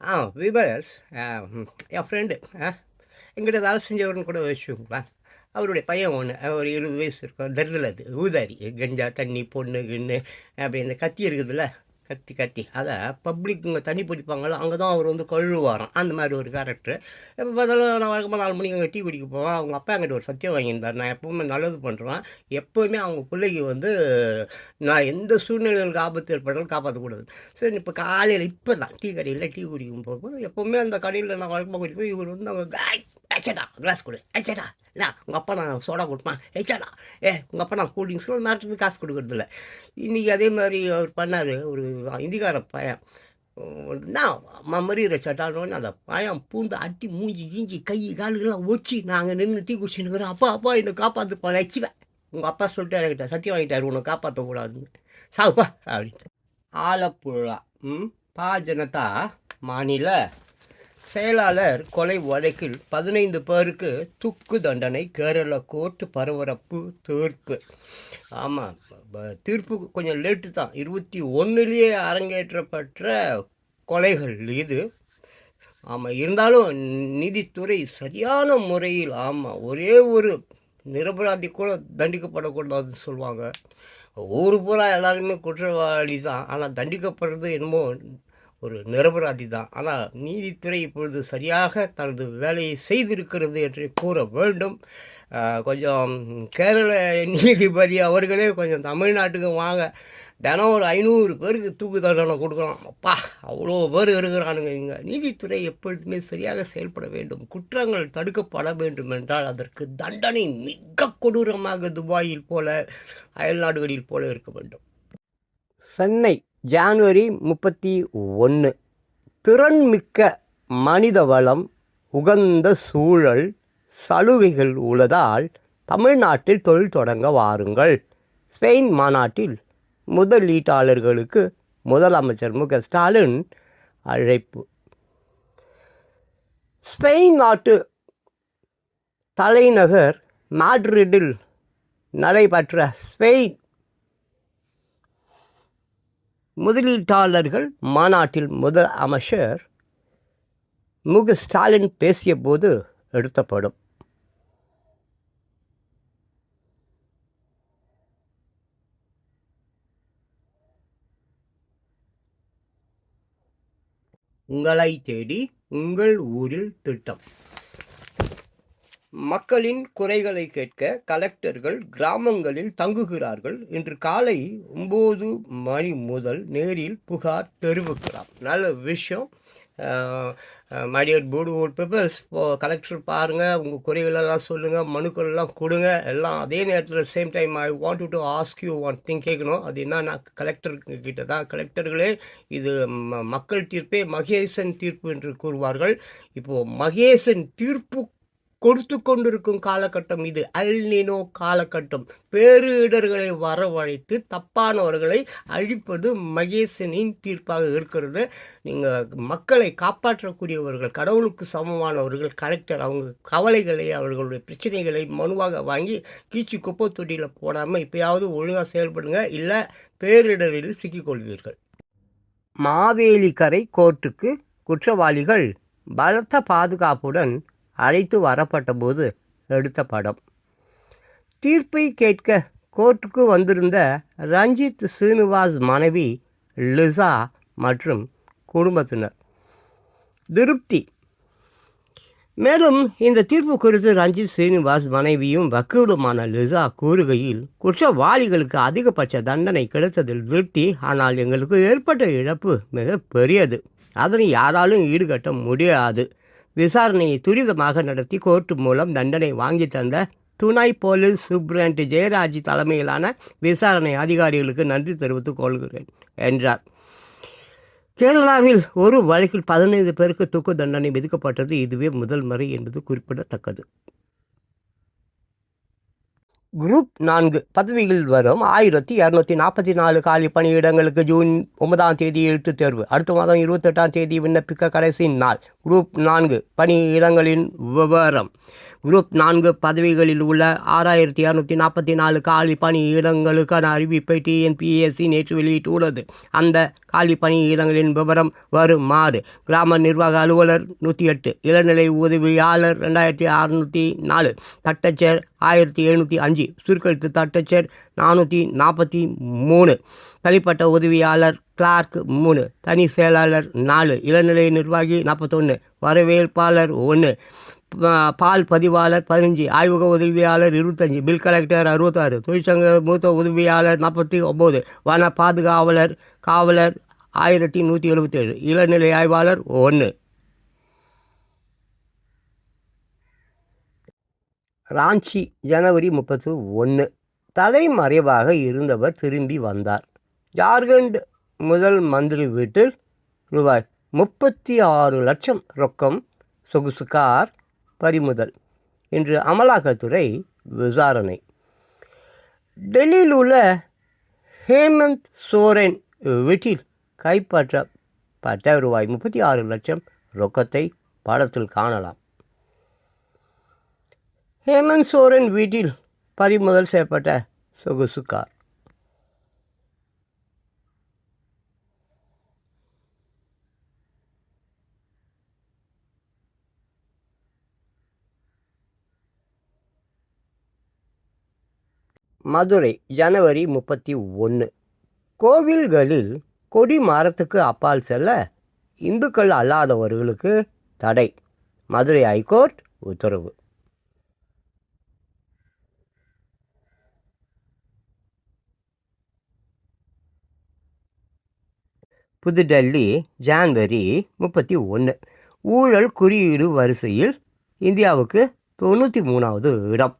ஆ விபரஸ் என் friend எங்கிட்ட வேலை செஞ்சவர்னு கூட வச்சுக்கோங்களேன் அவருடைய பையன் ஒன்று ஒரு இருபது வயசு இருக்கும் தருதல் அது ஊதாரி கஞ்சா தண்ணி பொண்ணு கிண்ணு அப்படி இந்த கத்தி இருக்குதுல்ல கத்தி கத்தி. அதை பப்ளிக் இங்கே தண்ணி பிடிப்பாங்களோ அங்கே தான் அவர் வந்து கழுவாராம் அந்த மாதிரி ஒரு கேரக்டர் எப்போ பார்த்தாலும் நான் வழக்கமாக நாலு மணிக்கு அங்கே டீ குடிக்க போவேன். அவங்க அப்பா என்கிட்ட ஒரு சத்தியம் வாங்கியிருந்தார். நான் எப்பவுமே நல்லது பண்ணுறேன் எப்போவுமே அவங்க பிள்ளைக்கு வந்து நான் எந்த சூழ்நிலைகளுக்கு ஆபத்து ஏற்பட்டாலும் காப்பாற்றக்கூடாது சரி இப்போ காலையில் இப்போ தான் டீ கடையில் டீ குடிக்கும் போகும்போது எப்போவுமே அந்த கடையில் நான் வழக்கமாக குடிக்கும் இவர் வந்து அவங்க ஏச்சடா கிளாஸ் கொடு அச்சடா. இல்லை உங்கள் அப்பா நான் சோடா கொடுப்பான் ஏச்சாடா ஏ உங்கள் அப்பா நான் கூல் ட்ரிங்க்ஸ் மிரட்டுறது காசு கொடுக்குறதில்ல. இன்றைக்கி அதே மாதிரி அவர் பண்ணார். ஒரு இந்திக்கார பையன். நான் மறியிற சட்டானோன்னு அந்த பயம் பூந்து அட்டி மூஞ்சி கீஞ்சி கை காலுகள்லாம் ஒச்சி நாங்கள் நின்று டீ குடிச்சுன்னு அப்பா அப்பா என்னை காப்பாற்றுப்பா வச்சுவேன் உங்கள் அப்பா சொல்லிட்டு இறக்கிட்ட சத்தியம் வாங்கிட்டார் உன்னை காப்பாற்றக்கூடாதுன்னு சாப்பா அப்படின்ட்டு. ஆலப்புழா ம் பா ஜனதா மாநில செயலாளர் கொலை வழக்கில் பதினைந்து பேருக்கு துக்கு தண்டனை கேரள கோர்ட்டு பரபரப்பு தீர்ப்பு. ஆமாம் தீர்ப்பு கொஞ்சம் லேட்டு தான். இருபத்தி ஒன்றுலேயே அரங்கேற்றப்பட்ட கொலைகள் இது. ஆமாம் இருந்தாலும் நீதித்துறை சரியான முறையில் ஆமாம் ஒரே ஒரு நிரபராதி கூட தண்டிக்கப்படக்கூடாதுன்னு சொல்லுவாங்க. ஊர் பூரா எல்லாருமே குற்றவாளி தான். ஆனால் தண்டிக்கப்படுறது என்னமோ ஒரு நிரபராதி தான். ஆனால் நீதித்துறை இப்பொழுது சரியாக தனது வேலையை செய்திருக்கிறது என்று கூற வேண்டும். கொஞ்சம் கேரள நீதிபதி அவர்களே கொஞ்சம் தமிழ்நாட்டுக்கு வாங்க. தினம் ஒரு ஐநூறு பேருக்கு தூக்கு தண்டனை கொடுக்கலாம். அப்பா அவ்வளோ பேர் இருக்கிறானுங்க இங்கே. நீதித்துறை எப்பொழுதுமே சரியாக செயல்பட வேண்டும். குற்றங்கள் தடுக்கப்பட வேண்டும் என்றால் அதற்கு தண்டனை மிக கொடூரமாக துபாயில் போல அயல்நாடுகளில் போல இருக்க வேண்டும். சென்னை. ஜான்வரி முப்பத்தி ஒன்று திறன்மிக்க மனித வளம் உகந்த சூழல் சலுகைகள் உள்ளதால் தமிழ்நாட்டில் தொழில் தொடங்க வாருங்கள். ஸ்பெயின் மாநாட்டில் முதலீட்டாளர்களுக்கு முதலமைச்சர் மு. க. ஸ்டாலின் அழைப்பு. ஸ்பெயின் நாட்டு தலைநகர் மாட்ரிட்டில் நடைபெற்ற ஸ்பெயின் முதலீட்டாளர்கள் மாநாட்டில் முதல் அமைச்சர் முகு ஸ்டாலின் பேசிய போது எடுத்தப்படும். உங்களை தேடி உங்கள் ஊரில் திட்டம். மக்களின் குறைகளை கேட்க கலெக்டர்கள் கிராமங்களில் தங்குகிறார்கள் இன்று காலை ஒம்பது மணி முதல் நேரில் புகார் தெரிவிக்கிறார். நல்ல விஷயம். மடியர் போர்டு ஓட் பேப்பர்ஸ் கலெக்டர் பாருங்கள் உங்கள் குறைகளெல்லாம் சொல்லுங்கள் மனுக்கள் எல்லாம் கொடுங்க எல்லாம் அதே நேரத்தில் same time I want to ask you one thing கேட்கணும் அது என்ன நான் கலெக்டர் கிட்ட தான். கலெக்டர்களே இது மக்கள் தீர்ப்பே மகேசன் தீர்ப்பு என்று கூறுவார்கள். இப்போது மகேசன் தீர்ப்பு கொடுத்து கொண்டிருக்கும் காலகட்டம் இது. அல்னினோ காலகட்டம். பேரிடர்களை வரவழைத்து தப்பானவர்களை அழிப்பது மகேசனின் தீர்ப்பாக இருக்கிறது. நீங்கள் மக்களை காப்பாற்றக்கூடியவர்கள் கடவுளுக்கு சமமானவர்கள் கலெக்டர் அவங்க கவலைகளை அவர்களுடைய பிரச்சனைகளை மனுவாக வாங்கி கீச்சு குப்பை தொட்டியில் போடாமல் இப்போயாவது ஒழுங்காக செயல்படுங்க. இல்லை பேரிடரில் சிக்கிக்கொள்வீர்கள். மாவேலி கரை கோர்ட்டுக்கு குற்றவாளிகள் பலத்த பாதுகாப்புடன் அழைத்து வரப்பட்டபோது எடுத்த படம். தீர்ப்பை கேட்க கோர்ட்டுக்கு வந்திருந்த ரஞ்சித் சீனிவாஸ் மனைவி லிசா மற்றும் குடும்பத்தினர். திருப்தி. மேலும் இந்த தீர்ப்பு குறித்து ரஞ்சித் சீனிவாஸ் மனைவியும் வக்கீலுமான லிசா கூறுகையில் குற்றவாளிகளுக்கு அதிகபட்ச தண்டனை கிடைத்ததில் திருப்தி ஆனால் எங்களுக்கு ஏற்பட்ட இழப்பு மிக பெரியது. அதனை யாராலும் ஈடுகட்ட முடியாது. விசாரணையை துரிதமாக நடத்தி கோர்ட்டு மூலம் தண்டனை வாங்கி தந்த துணை போலீஸ் சூப்ரண்ட் ஜெயராஜ் தலைமையிலான விசாரணை அதிகாரிகளுக்கு நன்றி தெரிவித்துக் கொள்கிறேன் என்றார். கேரளாவில் ஒரு வழக்கில் பதினைந்து பேருக்கு தூக்கு தண்டனை விதிக்கப்பட்டது இதுவே முதல் முறை என்பது குறிப்பிடத்தக்கது. குரூப் நான்கு பதவிகள் வரும். ஆயிரத்தி இரநூத்தி நாற்பத்தி நாலு காலி பணியிடங்களுக்கு ஜூன் ஒன்பதாம் தேதி எழுத்துத் தேர்வு. அடுத்த மாதம் இருபத்தெட்டாம் தேதி விண்ணப்பிக்க கடைசி நாள். குரூப் நான்கு பணியிடங்களின் விவரம். குரூப் நான்கு பதவிகளில் உள்ள ஆறாயிரத்தி இரநூத்தி நாற்பத்தி நாலு காலி பணியிடங்களுக்கான அறிவிப்பை டிஎன்பிஎஸ்சி நேற்று வெளியிட்டுள்ளது. அந்த காலி பணியிடங்களின் விவரம் வருமாறு. கிராம நிர்வாக அலுவலர் நூற்றி எட்டு இளநிலை உதவியாளர் ரெண்டாயிரத்தி அறுநூற்றி நாலு தட்டச்சர் ஆயிரத்தி எழுநூற்றி அஞ்சு சுருக்கெழுத்து தட்டச்சர் நானூற்றி நாற்பத்தி மூணு. தனிப்பட்ட உதவியாளர் கிளார்க் மூணு தனி செயலாளர் நாலு இளநிலை நிர்வாகி நாற்பத்தொன்று வரவேற்பாளர் ஒன்று பால் பதிவாளர் பதினஞ்சு ஆய்வக உதவியாளர் இருபத்தஞ்சி பில் கலெக்டர் அறுபத்தாறு தொழிற்சங்க மூத்த உதவியாளர் நாற்பத்தி ஒம்பது வன பாதுகாவலர் காவலர் ஆயிரத்தி நூற்றி எழுபத்தேழு இளநிலை ஆய்வாளர் ஒன்று ராஞ்சி ஜனவரி முப்பத்து ஒன்று தலைமறைவாக இருந்தவர் திரும்பி வந்தார். ஜார்க்கண்ட் முதல் மந்திரி வீட்டில் ரூபாய் முப்பத்தி ஆறு லட்சம் ரொக்கம் சொகுசு கார் பறிமுதல் இன்று அமலாக்கத்துறை விசாரணை. டெல்லியில் உள்ள ஹேமந்த் சோரன் வீட்டில் கைப்பற்றப்பட்ட ரூபாய் முப்பத்தி ஆறு லட்சம் ரொக்கத்தை படத்தில் காணலாம். ஹேமந்த் சோரன் வீட்டில் பறிமுதல் செய்யப்பட்ட சொகுசு கார். மதுரை ஜனவரி முப்பத்தி ஒன்று கோவில்களில் கொடி மரத்துக்கு அப்பால் செல்ல இந்துக்கள் அல்லாதவர்களுக்கு தடை. மதுரை ஹைகோர்ட் உத்தரவு. புதுடெல்லி ஜான்வரி முப்பத்தி ஒன்று ஊழல் குறியீடு வரிசையில் இந்தியாவுக்கு தொண்ணூற்றி மூணாவது இடம்.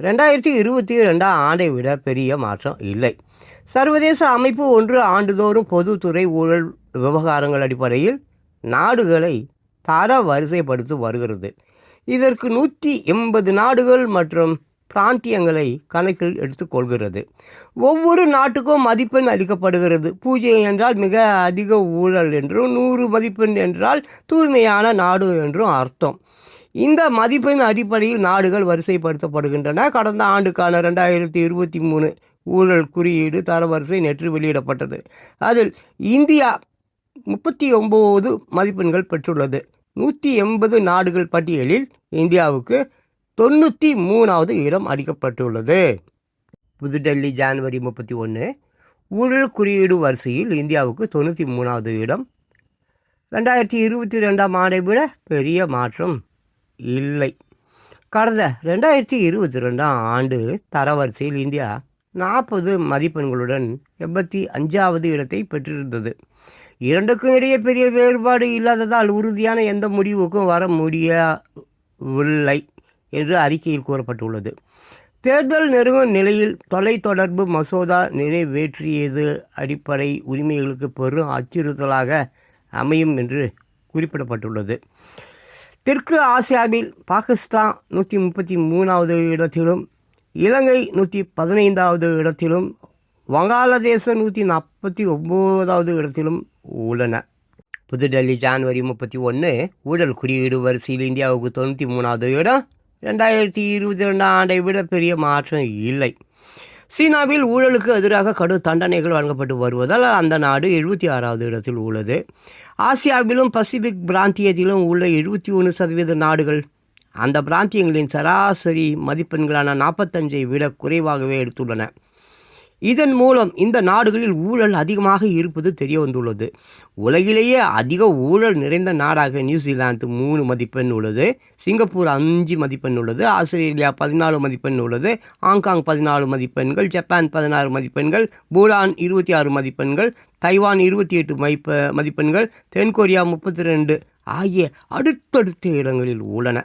ரெண்டாயிரத்தி இருபத்தி ரெண்டாம் ஆண்டை விட பெரிய மாற்றம் இல்லை. சர்வதேச அமைப்பு ஒன்று ஆண்டுதோறும் பொதுத்துறை ஊழல் விவகாரங்கள் அடிப்படையில் நாடுகளை தர வரிசைப்படுத்தி வருகிறது. இதற்கு நூற்றி எண்பது நாடுகள் மற்றும் பிராந்தியங்களை கணக்கில் எடுத்துக்கொள்கிறது. ஒவ்வொரு நாட்டுக்கும் மதிப்பெண் அளிக்கப்படுகிறது. பூஜை என்றால் மிக அதிக ஊழல் என்றும் நூறு மதிப்பெண் என்றால் தூய்மையான நாடு என்றும் அர்த்தம். இந்த மதிப்பெண் அடிப்படையில் நாடுகள் வரிசைப்படுத்தப்படுகின்றன. கடந்த ஆண்டுக்கான ரெண்டாயிரத்தி இருபத்தி மூணு ஊழல் குறியீடு தரவரிசை நேற்று வெளியிடப்பட்டது. அதில் இந்தியா முப்பத்தி ஒம்பது மதிப்பெண்கள் பெற்றுள்ளது. நூற்றி எண்பது நாடுகள் பட்டியலில் இந்தியாவுக்கு தொண்ணூற்றி மூணாவது இடம் அளிக்கப்பட்டுள்ளது. புதுடெல்லி ஜான்வரி முப்பத்தி ஒன்று ஊழல் குறியீடு வரிசையில் இந்தியாவுக்கு தொண்ணூற்றி மூணாவது இடம். ரெண்டாயிரத்தி இருபத்தி ரெண்டாம் ஆண்டை விட பெரிய மாற்றம் இல்லை. கடந்த ரெண்டாயிரத்தி இருபத்தி ரெண்டாம் ஆண்டு தரவரிசையில் இந்தியா நாற்பது மதிப்பெண்களுடன் எண்பத்தி அஞ்சாவது இடத்தை பெற்றிருந்தது. இரண்டுக்கும் இடையே பெரிய வேறுபாடு இல்லாததால் உறுதியான எந்த முடிவுக்கும் வர முடியவில்லை. என்று அறிக்கையில் கூறப்பட்டுள்ளது. தேர்தல் நெருங்கும் நிலையில் தொலைத்தொடர்பு மசோதா நிறைவேற்றியது அடிப்படை உரிமைகளுக்கு பெரும் அச்சுறுத்தலாக அமையும் என்று குறிப்பிடப்பட்டுள்ளது. தெற்கு ஆசியாவில் பாகிஸ்தான் நூற்றி முப்பத்தி மூணாவது இடத்திலும் இலங்கை நூற்றி பதினைந்தாவது இடத்திலும் வங்காளதேசம் நூற்றி நாற்பத்தி ஒம்போதாவது இடத்திலும் உள்ளன. புதுடெல்லி ஜான்வரி முப்பத்தி ஒன்று ஊழல் குறியீடு வரிசையில் இந்தியாவுக்கு தொண்ணூற்றி மூணாவது இடம் ரெண்டாயிரத்தி இருபத்தி ரெண்டாம் ஆண்டை விட பெரிய மாற்றம் இல்லை. சீனாவில் ஊழலுக்கு எதிராக கடும் தண்டனைகள் வழங்கப்பட்டு வருவதால் அந்த நாடு எழுபத்தி ஆறாவது இடத்தில் உள்ளது. ஆசியாவிலும் பசிபிக் பிராந்தியத்திலும் உள்ள எழுபத்தி ஒன்று சதவீத நாடுகள் அந்த பிராந்தியங்களின் சராசரி மதிப்பெண்களான நாற்பத்தஞ்சை விட குறைவாகவே எடுத்துள்ளன. இதன் மூலம் இந்த நாடுகளில் ஊழல் அதிகமாக இருப்பது தெரிய வந்துள்ளது உலகிலேயே அதிக ஊழல் நிறைந்த நாடாக நியூசிலாந்து மூணு மதிப்பெண் உள்ளது சிங்கப்பூர் அஞ்சு மதிப்பெண் உள்ளது ஆஸ்திரேலியா பதினாலு மதிப்பெண் உள்ளது ஹாங்காங் பதினாலு மதிப்பெண்கள் ஜப்பான் பதினாறு மதிப்பெண்கள் பூடான் இருபத்தி ஆறு மதிப்பெண்கள் தைவான் இருபத்தி எட்டு மதிப்ப மதிப்பெண்கள் தென்கொரியா முப்பத்தி ரெண்டு ஆகிய அடுத்தடுத்த இடங்களில் உள்ளன.